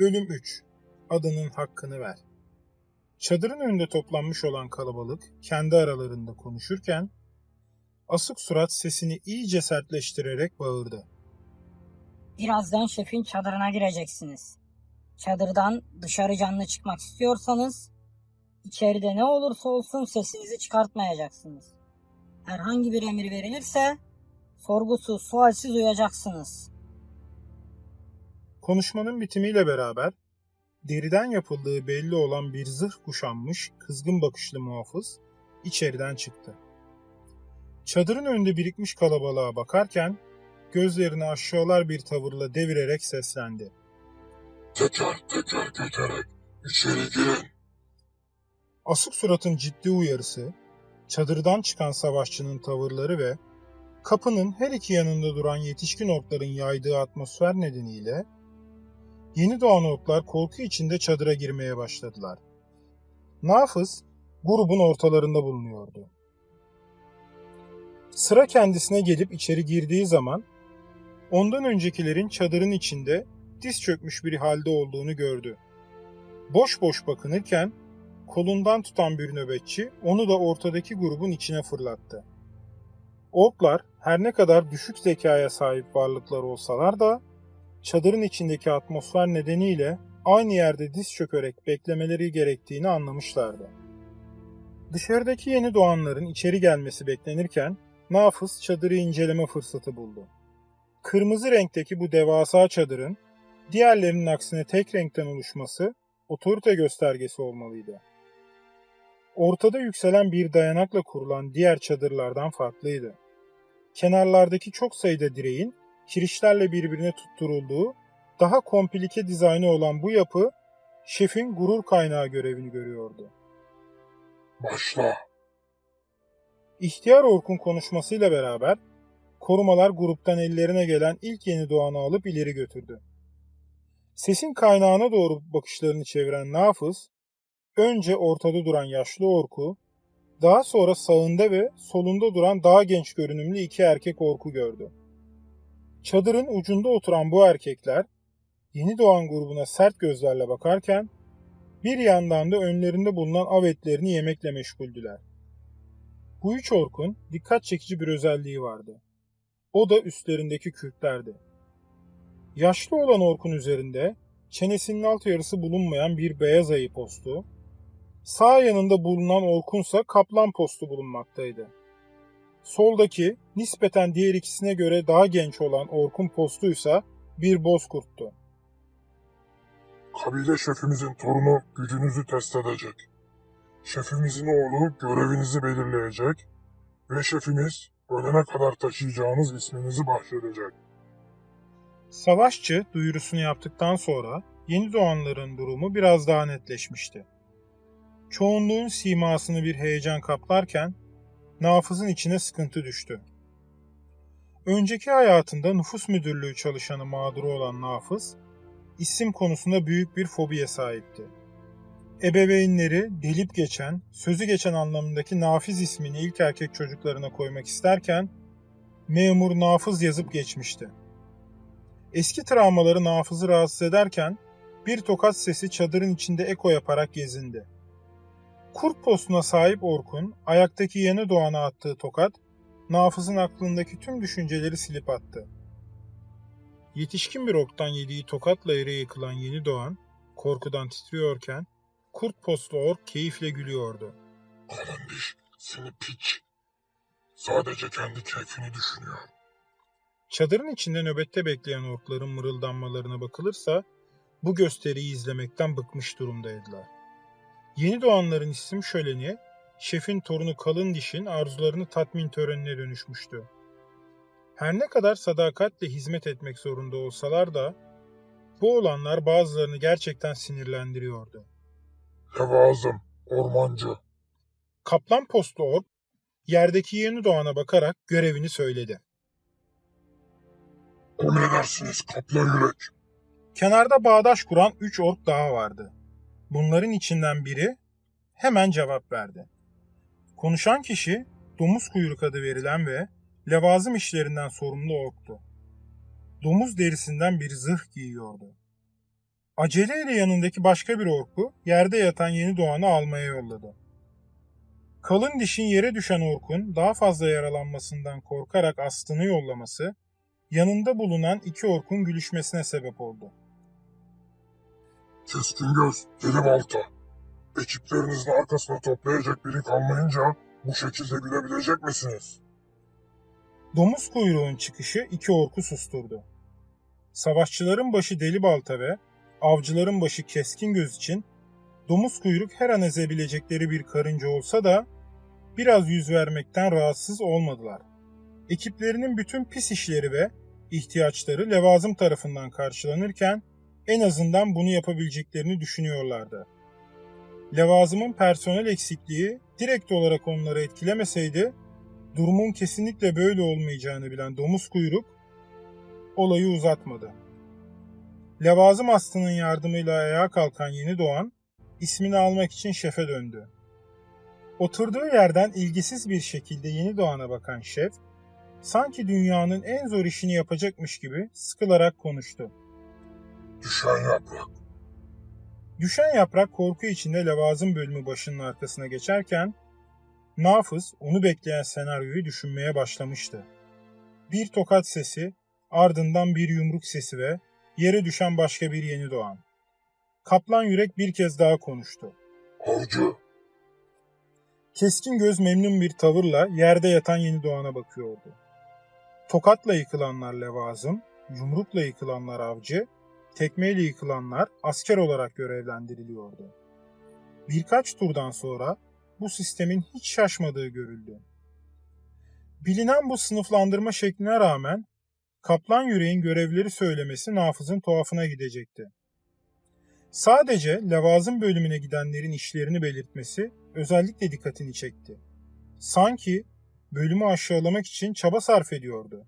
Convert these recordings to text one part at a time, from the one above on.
Bölüm 3 Adının hakkını ver. Çadırın önünde toplanmış olan kalabalık kendi aralarında konuşurken asık surat sesini iyice sertleştirerek bağırdı. Birazdan şefin çadırına gireceksiniz. Çadırdan dışarı canlı çıkmak istiyorsanız içeride ne olursa olsun sesinizi çıkartmayacaksınız. Herhangi bir emir verilirse sorgusuz sualsiz uyacaksınız. Konuşmanın bitimiyle beraber deriden yapıldığı belli olan bir zırh kuşanmış kızgın bakışlı muhafız içeriden çıktı. Çadırın önünde birikmiş kalabalığa bakarken gözlerini aşağılar bir tavırla devirerek seslendi. Teker teker göterek içeri girin. Asık suratın ciddi uyarısı, çadırdan çıkan savaşçının tavırları ve kapının her iki yanında duran yetişkin orkların yaydığı atmosfer nedeniyle yeni doğan orklar korku içinde çadıra girmeye başladılar. Nafız grubun ortalarında bulunuyordu. Sıra kendisine gelip içeri girdiği zaman ondan öncekilerin çadırın içinde diz çökmüş bir halde olduğunu gördü. Boş boş bakınırken kolundan tutan bir nöbetçi onu da ortadaki grubun içine fırlattı. Orklar her ne kadar düşük zekaya sahip varlıklar olsalar da çadırın içindeki atmosfer nedeniyle aynı yerde diz çökerek beklemeleri gerektiğini anlamışlardı. Dışarıdaki yeni doğanların içeri gelmesi beklenirken Nafız çadırı inceleme fırsatı buldu. Kırmızı renkteki bu devasa çadırın diğerlerinin aksine tek renkten oluşması otorite göstergesi olmalıydı. Ortada yükselen bir dayanakla kurulan diğer çadırlardan farklıydı. Kenarlardaki çok sayıda direğin kirişlerle birbirine tutturulduğu, daha komplike dizaynı olan bu yapı, şefin gurur kaynağı görevini görüyordu. Başla. İhtiyar Orkun konuşmasıyla beraber korumalar gruptan ellerine gelen ilk yeni doğanı alıp ileri götürdü. Sesin kaynağına doğru bakışlarını çeviren Nafız, önce ortada duran yaşlı orku, daha sonra sağında ve solunda duran daha genç görünümlü iki erkek orku gördü. Çadırın ucunda oturan bu erkekler, yeni doğan grubuna sert gözlerle bakarken, bir yandan da önlerinde bulunan av etlerini yemekle meşguldüler. Bu üç orkun dikkat çekici bir özelliği vardı. O da üstlerindeki kürklerdi. Yaşlı olan orkun üzerinde çenesinin alt yarısı bulunmayan bir beyaz ayı postu, sağ yanında bulunan orkunsa kaplan postu bulunmaktaydı. Soldaki nispeten diğer ikisine göre daha genç olan orkun postuysa bir bozkurttu. Kabile şefimizin torunu gücünüzü test edecek. Şefimizin oğlu görevinizi belirleyecek ve şefimiz ölene kadar taşıyacağınız isminizi bahşedecek. Savaşçı duyurusunu yaptıktan sonra yeni doğanların durumu biraz daha netleşmişti. Çoğunluğun simasını bir heyecan kaplarken Nafız'ın içine sıkıntı düştü. Önceki hayatında nüfus müdürlüğü çalışanı mağduru olan Nafız, isim konusunda büyük bir fobiye sahipti. Ebeveynleri delip geçen, sözü geçen anlamındaki Nafiz ismini ilk erkek çocuklarına koymak isterken, memur Nafız yazıp geçmişti. Eski travmaları Nafız'ı rahatsız ederken, bir tokat sesi çadırın içinde eko yaparak gezindi. Kurt postuna sahip Orkun, ayaktaki yeni doğana attığı tokat, Nafız'ın aklındaki tüm düşünceleri silip attı. Yetişkin bir orktan yediği tokatla yere yıkılan yeni doğan, korkudan titriyorken, kurt postlu ork keyifle gülüyordu. Kalın diş, seni piç. Sadece kendi keyfini düşünüyor. Çadırın içinde nöbette bekleyen orkların mırıldanmalarına bakılırsa, bu gösteriyi izlemekten bıkmış durumdaydılar. Yeni doğanların isim şöleni, şefin torunu Kalın Diş'in arzularını tatmin törenine dönüşmüştü. Her ne kadar sadakatle hizmet etmek zorunda olsalar da, bu olanlar bazılarını gerçekten sinirlendiriyordu. Levazım, ormancı. Kaplan postlu ork, yerdeki yeni doğana bakarak görevini söyledi. Emredersiniz kaplan yürek. Kenarda bağdaş kuran üç ork daha vardı. Bunların içinden biri hemen cevap verdi. Konuşan kişi domuz kuyruk adı verilen ve levazım işlerinden sorumlu orktu. Domuz derisinden bir zırh giyiyordu. Aceleyle yanındaki başka bir orku yerde yatan yeni doğanı almaya yolladı. Kalın dişin yere düşen orkun daha fazla yaralanmasından korkarak astığını yollaması, yanında bulunan iki orkun gülüşmesine sebep oldu. Keskin göz, deli balta. Ekiplerinizin arkasına toplayacak biri kalmayınca bu şekilde gülebilecek misiniz? Domuz kuyruğun çıkışı iki orku susturdu. Savaşçıların başı deli balta ve avcıların başı keskin göz için domuz kuyruk her an ezebilecekleri bir karınca olsa da biraz yüz vermekten rahatsız olmadılar. Ekiplerinin bütün pis işleri ve ihtiyaçları levazım tarafından karşılanırken en azından bunu yapabileceklerini düşünüyorlardı. Levazımın personel eksikliği direkt olarak onları etkilemeseydi durumun kesinlikle böyle olmayacağını bilen domuz kuyruk olayı uzatmadı. Levazım astının yardımıyla ayağa kalkan yeni doğan ismini almak için şefe döndü. Oturduğu yerden ilgisiz bir şekilde yeni doğana bakan şef, sanki dünyanın en zor işini yapacakmış gibi sıkılarak konuştu. Düşen yaprak. Düşen yaprak korku içinde levazım bölümü başının arkasına geçerken, Nafız onu bekleyen senaryoyu düşünmeye başlamıştı. Bir tokat sesi, ardından bir yumruk sesi ve yere düşen başka bir yeni doğan. Kaplan yürek bir kez daha konuştu. Avcı. Keskin göz memnun bir tavırla yerde yatan yeni doğana bakıyordu. Tokatla yıkılanlar levazım, yumrukla yıkılanlar avcı, tekmeyle yıkılanlar asker olarak görevlendiriliyordu. Birkaç turdan sonra bu sistemin hiç şaşmadığı görüldü. Bilinen bu sınıflandırma şekline rağmen Kaplan Yüreğin görevleri söylemesi Nafız'ın tuhafına gidecekti. Sadece levazım bölümüne gidenlerin işlerini belirtmesi özellikle dikkatini çekti. Sanki bölümü aşağılamak için çaba sarf ediyordu.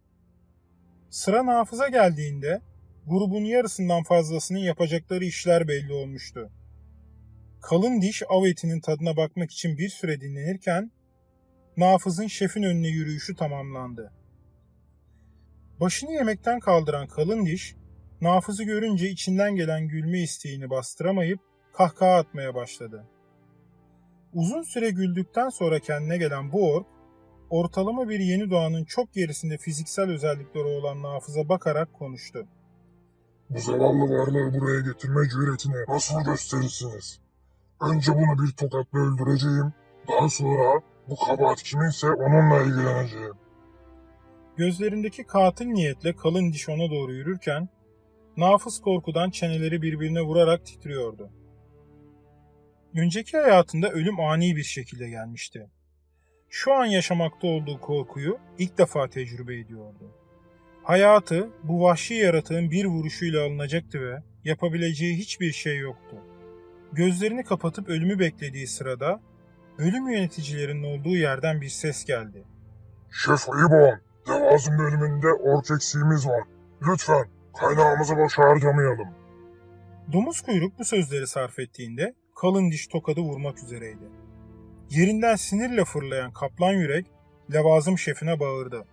Sıra Nafız'a geldiğinde grubun yarısından fazlasının yapacakları işler belli olmuştu. Kalın diş av etinin tadına bakmak için bir süre dinlenirken Nafız'ın şefin önüne yürüyüşü tamamlandı. Başını yemekten kaldıran kalın diş, Nafız'ı görünce içinden gelen gülme isteğini bastıramayıp kahkaha atmaya başladı. Uzun süre güldükten sonra kendine gelen bu ork, ortalama bir yeni doğanın çok gerisinde fiziksel özellikleri olan Nafız'a bakarak konuştu. Bu zavallı varlığı buraya getirme cüretini nasıl gösterirsiniz? Önce bunu bir tokatla öldüreceğim. Daha sonra bu kabahat kiminse onunla ilgileneceğim. Gözlerindeki katil niyetle kalın diş ona doğru yürürken, Nafız korkudan çeneleri birbirine vurarak titriyordu. Önceki hayatında ölüm ani bir şekilde gelmişti. Şu an yaşamakta olduğu korkuyu ilk defa tecrübe ediyordu. Hayatı bu vahşi yaratığın bir vuruşuyla alınacaktı ve yapabileceği hiçbir şey yoktu. Gözlerini kapatıp ölümü beklediği sırada bölüm yöneticilerinin olduğu yerden bir ses geldi. Şef Ayıboğan, levazım bölümünde ork eksiğimiz var. Lütfen kaynağımızı boş harcamayalım. Domuz kuyruk bu sözleri sarf ettiğinde kalın diş tokadı vurmak üzereydi. Yerinden sinirle fırlayan kaplan yürek levazım şefine bağırdı.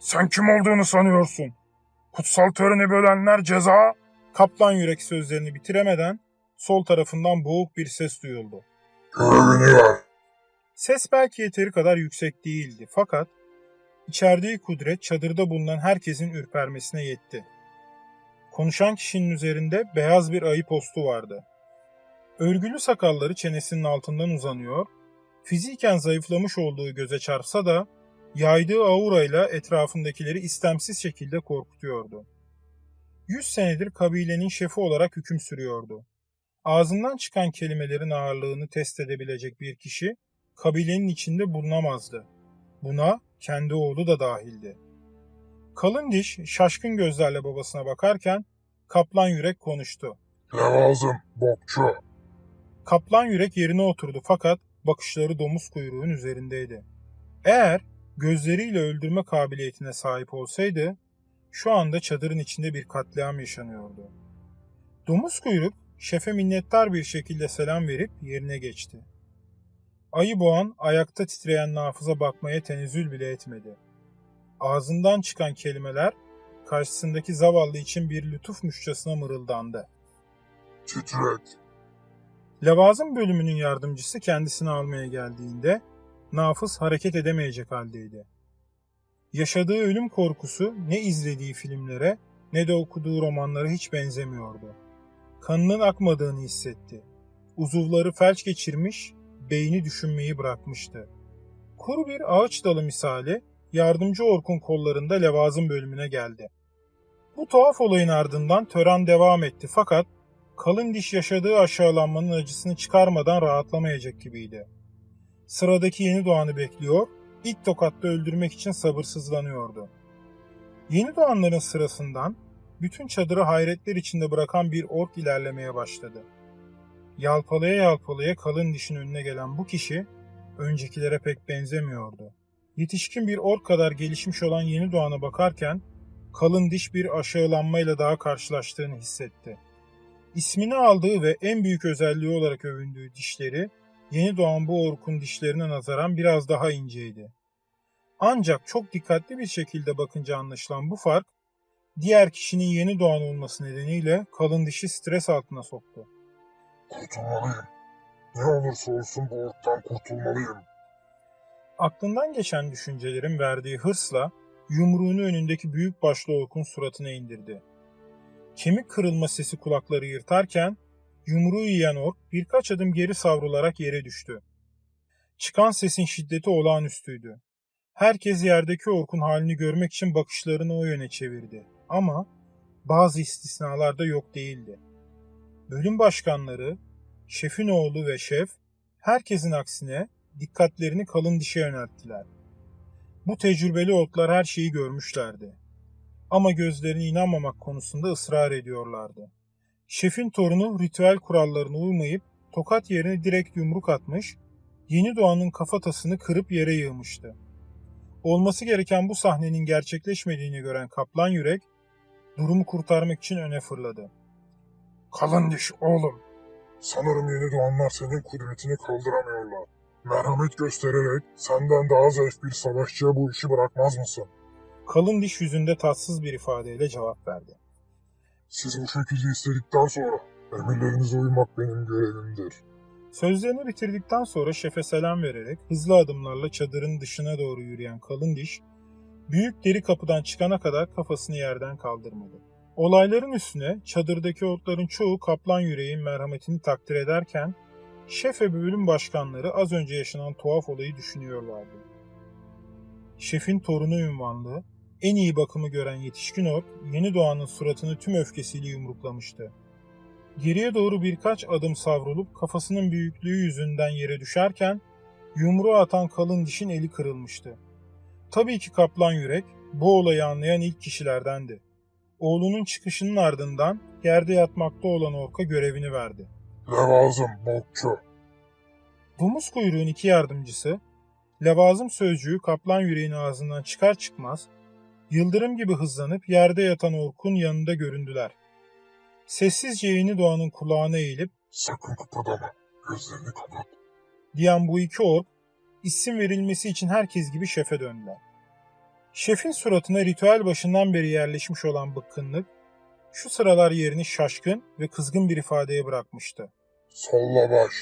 Sen kim olduğunu sanıyorsun? Kutsal töreni bölenler ceza. Kaplan yürek sözlerini bitiremeden sol tarafından boğuk bir ses duyuldu. Görevini ver. Ses belki yeteri kadar yüksek değildi fakat içerdiği kudret çadırda bulunan herkesin ürpermesine yetti. Konuşan kişinin üzerinde beyaz bir ayı postu vardı. Örgülü sakalları çenesinin altından uzanıyor, fiziken zayıflamış olduğu göze çarpsa da yaydığı aurayla etrafındakileri istemsiz şekilde korkutuyordu. Yüz senedir kabilenin şefi olarak hüküm sürüyordu. Ağzından çıkan kelimelerin ağırlığını test edebilecek bir kişi kabilenin içinde bulunamazdı. Buna kendi oğlu da dahildi. Kalın diş şaşkın gözlerle babasına bakarken kaplan yürek konuştu. Levazım, bokçu. Kaplan yürek yerine oturdu fakat bakışları domuz kuyruğun üzerindeydi. Eğer gözleriyle öldürme kabiliyetine sahip olsaydı şu anda çadırın içinde bir katliam yaşanıyordu. Domuz kuyruk şefe minnettar bir şekilde selam verip yerine geçti. Ayı boğan ayakta titreyen nafıza bakmaya tenezzül bile etmedi. Ağzından çıkan kelimeler karşısındaki zavallı için bir lütufmuşçasına mırıldandı. titrek. Levazım bölümünün yardımcısı kendisini almaya geldiğinde Nafız hareket edemeyecek haldeydi. Yaşadığı ölüm korkusu ne izlediği filmlere ne de okuduğu romanlara hiç benzemiyordu. Kanının akmadığını hissetti. Uzuvları felç geçirmiş, beyni düşünmeyi bırakmıştı. Kuru bir ağaç dalı misali yardımcı Orkun kollarında levazım bölümüne geldi. Bu tuhaf olayın ardından tören devam etti fakat kalın diş yaşadığı aşağılanmanın acısını çıkarmadan rahatlamayacak gibiydi. Sıradaki yeni doğanı bekliyor, ilk tokatta öldürmek için sabırsızlanıyordu. Yeni doğanların sırasından bütün çadırı hayretler içinde bırakan bir ork ilerlemeye başladı. Yalpalaya yalpalaya kalın dişin önüne gelen bu kişi öncekilere pek benzemiyordu. Yetişkin bir ork kadar gelişmiş olan yeni doğana bakarken kalın diş bir aşağılanmayla daha karşılaştığını hissetti. İsmini aldığı ve en büyük özelliği olarak övündüğü dişleri yeni doğan bu orkun dişlerine nazaran biraz daha inceydi. Ancak çok dikkatli bir şekilde bakınca anlaşılan bu fark, diğer kişinin yeni doğan olması nedeniyle kalın dişi stres altına soktu. Kurtulmalıyım. Ne olursa olsun bu orktan kurtulmalıyım. Aklından geçen düşüncelerin verdiği hırsla yumruğunu önündeki büyük başlı orkun suratına indirdi. Kemik kırılma sesi kulakları yırtarken yumruğu yiyen ork birkaç adım geri savrularak yere düştü. Çıkan sesin şiddeti olağanüstüydü. Herkes yerdeki orkun halini görmek için bakışlarını o yöne çevirdi. Ama bazı istisnalar da yok değildi. Bölüm başkanları, şefin oğlu ve şef, herkesin aksine dikkatlerini kalın dişe yönelttiler. Bu tecrübeli orklar her şeyi görmüşlerdi. Ama gözlerine inanmamak konusunda ısrar ediyorlardı. Şefin torunu ritüel kurallarına uymayıp tokat yerine direkt yumruk atmış, yeni doğanın kafatasını kırıp yere yığmıştı. Olması gereken bu sahnenin gerçekleşmediğini gören kaplan yürek, durumu kurtarmak için öne fırladı. Kalın diş oğlum. Sanırım yeni doğanlar senin kudretini kaldıramıyorlar. Merhamet göstererek senden daha zayıf bir savaşçıya bu işi bırakmaz mısın? Kalın diş yüzünde tatsız bir ifadeyle cevap verdi. Siz bu şekilde istedikten sonra emirlerinize uymak benim görevimdir. Sözlerini bitirdikten sonra şefe selam vererek hızlı adımlarla çadırın dışına doğru yürüyen kalın diş, büyük deri kapıdan çıkana kadar kafasını yerden kaldırmadı. Olayların üstüne çadırdaki otların çoğu kaplan yüreğin merhametini takdir ederken, şef ve bölüm başkanları az önce yaşanan tuhaf olayı düşünüyorlardı. Şefin torunu ünvanlı, en iyi bakımı gören yetişkin ork, yeni doğanın suratını tüm öfkesiyle yumruklamıştı. Geriye doğru birkaç adım savrulup kafasının büyüklüğü yüzünden yere düşerken yumruğu atan kalın dişin eli kırılmıştı. Tabii ki kaplan yürek bu olayı anlayan ilk kişilerdendi. Oğlunun çıkışının ardından yerde yatmakta olan orka görevini verdi. Levazım, bokçu. Domuz kuyruğun iki yardımcısı levazım sözcüğü kaplan yüreğin ağzından çıkar çıkmaz yıldırım gibi hızlanıp yerde yatan orkun yanında göründüler. Sessizce yeni doğanın kulağına eğilip Sakın kıpırdama. Gözlerini kapat. diyen bu iki ork isim verilmesi için herkes gibi şefe döndüler. Şefin suratına ritüel başından beri yerleşmiş olan bıkkınlık şu sıralar yerini şaşkın ve kızgın bir ifadeye bırakmıştı. Salla baş.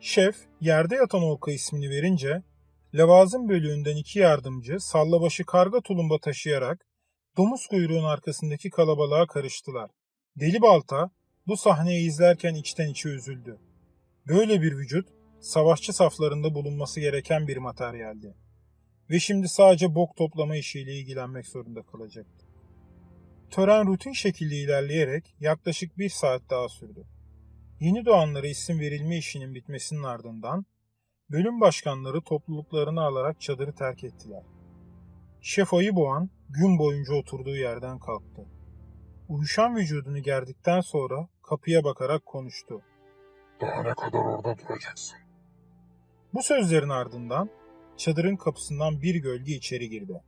Şef yerde yatan orka ismini verince levazım bölüğünden iki yardımcı sallabaşı karga tulumba taşıyarak domuz kuyruğun arkasındaki kalabalığa karıştılar. Deli Balta bu sahneyi izlerken içten içe üzüldü. Böyle bir vücut savaşçı saflarında bulunması gereken bir materyaldi. Ve şimdi sadece bok toplama işiyle ilgilenmek zorunda kalacaktı. Tören rutin şekilde ilerleyerek yaklaşık bir saat daha sürdü. Yeni doğanlara isim verilme işinin bitmesinin ardından bölüm başkanları topluluklarını alarak çadırı terk ettiler. Şef Ayıboğan gün boyunca oturduğu yerden kalktı. Uyuşan vücudunu gerdikten sonra kapıya bakarak konuştu. Daha ne kadar orada duracaksın? Bu sözlerin ardından çadırın kapısından bir gölge içeri girdi.